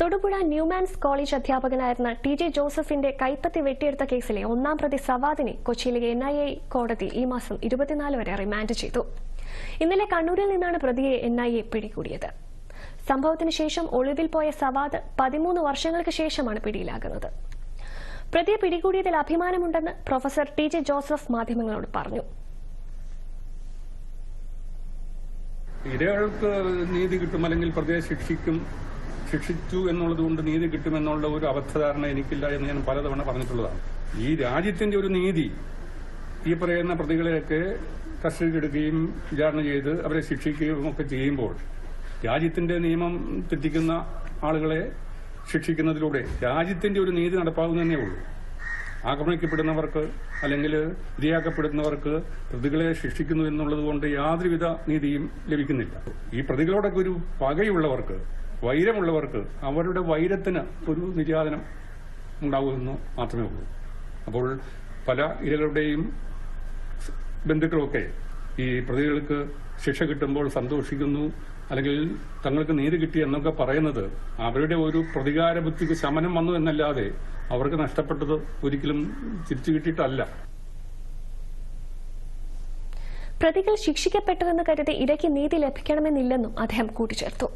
Thodupuzha Newman's college അധ്യാപകനായിരുന്ന T J ജോസഫിന്റെ കൈപ്പത്തി വെട്ടിയെടുത്ത കേസിലെ ഒന്നാം പ്രതി സവാദിനെ കൊച്ചിയിലെ എൻ കോടതി ഈ മാസം ഇരുപത്തിനാല് വരെ റിമാൻഡ് ചെയ്തു. ഇന്നലെ കണ്ണൂരിൽ നിന്നാണ് പ്രതിയെ എൻ ഐ എ പിടികൂടിയത്. സംഭവത്തിന് ശേഷം ഒളിവിൽ പോയ സവാദ് പതിമൂന്ന് വർഷങ്ങൾക്ക് ശേഷമാണ് പിടിയിലാകുന്നത്. പ്രതിയെ പിടികൂടിയതിൽ അഭിമാനമുണ്ടെന്ന് പ്രൊഫസർ ടി ജെ ജോസഫ് മാധ്യമങ്ങളോട് പറഞ്ഞു. ഇരകൾക്ക് നീതി കിട്ടും അല്ലെങ്കിൽ പ്രതിയെ ശിക്ഷിക്കും ശിക്ഷിച്ചു എന്നുള്ളത് കൊണ്ട് നീതി കിട്ടുമെന്നുള്ള ഒരു അബദ്ധധാരണ എനിക്കില്ല എന്ന് ഞാൻ പലതവണ പറഞ്ഞിട്ടുള്ളതാണ്. ഈ രാജ്യത്തിന്റെ ഒരു നീതി ഈ പറയുന്ന പ്രതികളെയൊക്കെ കസ്റ്റഡിയിലെടുക്കുകയും വിചാരണ ചെയ്ത് അവരെ ശിക്ഷിക്കുകയും ഒക്കെ ചെയ്യുമ്പോൾ രാജ്യത്തിന്റെ നിയമം തെറ്റിക്കുന്ന ആളുകളെ ശിക്ഷിക്കുന്നതിലൂടെ രാജ്യത്തിന്റെ ഒരു നീതി നടപ്പാകുന്നതന്നെ ഉള്ളൂ. ആക്രമിക്കപ്പെടുന്നവർക്ക് അല്ലെങ്കിൽ ഇരയാക്കപ്പെടുന്നവർക്ക് പ്രതികളെ ശിക്ഷിക്കുന്നു എന്നുള്ളത് കൊണ്ട് യാതൊരുവിധ നീതിയും ലഭിക്കുന്നില്ല. ഈ പ്രതികളോടൊക്കെ ഒരു പകയുള്ളവർക്ക് വൈരമുള്ളവർക്ക് അവരുടെ വൈരത്തിന് ഒരു നിര്യാതനം ഉണ്ടാകുമെന്ന് മാത്രമേ ഉള്ളൂ. അപ്പോൾ പല ഇരകളുടെയും ബന്ധുക്കളൊക്കെ ഈ പ്രതികൾക്ക് ശിക്ഷ കിട്ടുമ്പോൾ സന്തോഷിക്കുന്നു അല്ലെങ്കിൽ തങ്ങൾക്ക് നീതി കിട്ടി എന്നൊക്കെ പറയുന്നത് അവരുടെ ഒരു പ്രതികാര ബുദ്ധിക്ക് ശമനം വന്നു എന്നല്ലാതെ അവർക്ക് നഷ്ടപ്പെട്ടത് ഒരിക്കലും തിരിച്ചു കിട്ടിയിട്ടല്ല. പ്രതികൾ ശിക്ഷിക്കപ്പെട്ടുവെന്ന് കരുതി ഇരയ്ക്ക് നീതി ലഭിക്കണമെന്നില്ലെന്നും അദ്ദേഹം കൂട്ടിച്ചേർത്തു.